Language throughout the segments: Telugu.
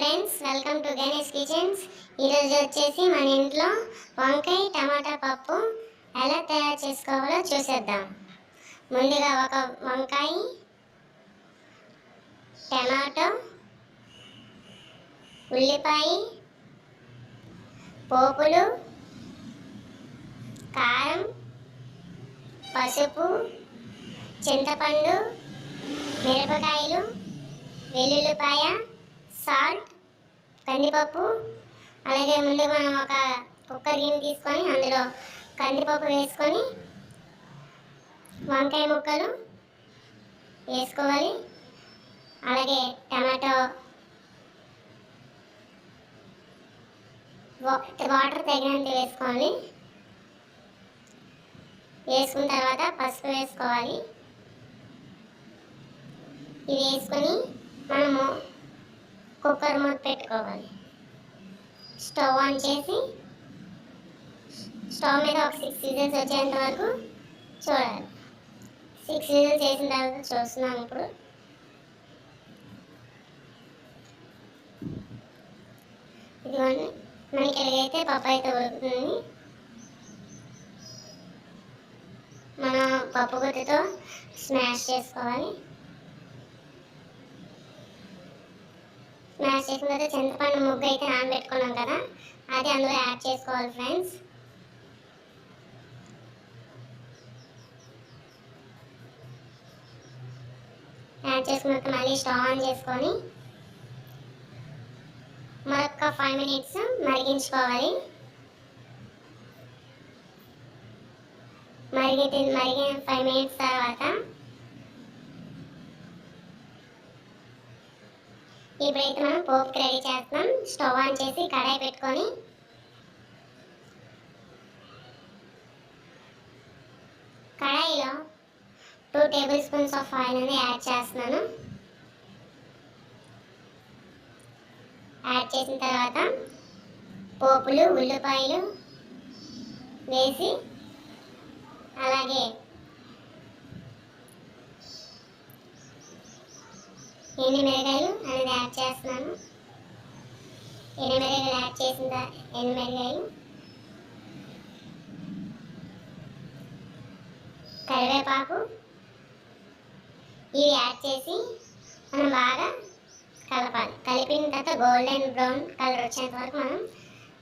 Friends welcome to Ganesh kitchens. ఈరోజు వచ్చేసి మన ఇంట్లో వంకాయ టమాటా పప్పు ఎలా తయారు చేసుకోవాలో చూసేద్దాం. ముందుగా ఒక వంకాయ టమాటో ఉల్లిపాయ పోపులు కారం పసుపు చింతపండు మిరపకాయలు వెల్లుల్లిపాయ సాల్ట్ కందిపప్పు అలాగే ముందు మనం ఒక కుక్కర్ గిన్నె తీసుకొని అందులో కందిపప్పు వేసుకొని వంకాయ ముక్కలు వేసుకోవాలి. అలాగే టమాటో వాటర్ తగినంత వేసుకోవాలి. వేసుకున్న తర్వాత పసుపు వేసుకోవాలి. ఇది వేసుకొని మనము కుక్కర్ మూత పెట్టుకోవాలి. స్టవ్ ఆన్ చేసి స్టవ్ మీద ఒక సిక్స్ సీజన్స్ వచ్చేంత వరకు చూడాలి. సిక్స్ సీజన్స్ చేసిన తర్వాత చూస్తున్నాం ఇప్పుడు. ఇదిగోండి మనకి ఎలాగైతే పప్పు అయితే ఉడుకుతుంది మనం పప్పు గుత్తితో స్మాష్ చేసుకోవాలి. స్మాష్ చేసిన తర్వాత చింతపండు ముగ్గు అయితే నానబెట్టుకున్నాం కదా అది అందులో యాడ్ చేసుకోవాలి ఫ్రెండ్స్. యాడ్ చేసుకున్నాక మళ్ళీ స్టవ్ ఆన్ చేసుకొని మరొక ఫైవ్ మినిట్స్ మరిగించుకోవాలి. మరిగి మరిగిన ఫైవ్ మినిట్స్ తర్వాత ఇప్పుడైతే మనం పోపుకి రెడీ చేస్తాం స్టవ్ ఆన్ చేసి కడాయి పెట్టుకొని కడాయిలో two table spoons of oil అనేది యాడ్ చేస్తున్నాను. యాడ్ చేసిన తర్వాత పోపులు ఉల్లిపాయలు వేసి అలాగే ఎన్ని మిరగాయలు యాడ్ చేస్తున్నాను. ఎనిమిది యాడ్ చేసిన త- ఎండు కరివేపాకు ఇవి యాడ్ చేసి మనం బాగా కలపాలి. కలిపిన తర్వాత గోల్డెన్ బ్రౌన్ కలర్ వచ్చేంత వరకు మనం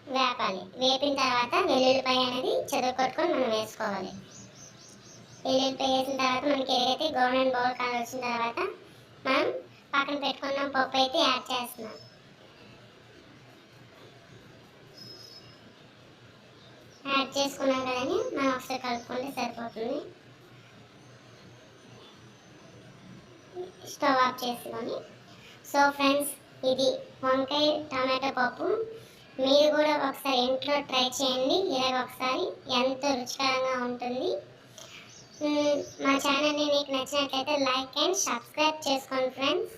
వేపాలి. వేపిన తర్వాత వెల్లుల్లిపాయ అనేది చెదగొట్టుకొని మనం వేసుకోవాలి. వెల్లుల్లిపాయ వేసిన తర్వాత మనకి ఏదైతే గోల్డెన్ బౌల్ కలర్ వచ్చిన తర్వాత పక్కన పెట్టుకున్న పప్పు అయితే యాడ్ చేస్తున్నాం. యాడ్ చేసుకున్నాం కదండి మనం ఒకసారి కలుపుకుంటే సరిపోతుంది. స్టవ్ ఆఫ్ చేసుకొని. సో ఫ్రెండ్స్ ఇది వంకాయ టమాటో పప్పు. మీరు కూడా ఒకసారి ఇంట్లో ట్రై చేయండి. ఇలాగ ఒకసారి ఎంతో రుచికరంగా ఉంటుంది. మా ఛానల్ని మీకు నచ్చినట్లయితే లైక్ అండ్ సబ్స్క్రైబ్ చేసుకోండి ఫ్రెండ్స్.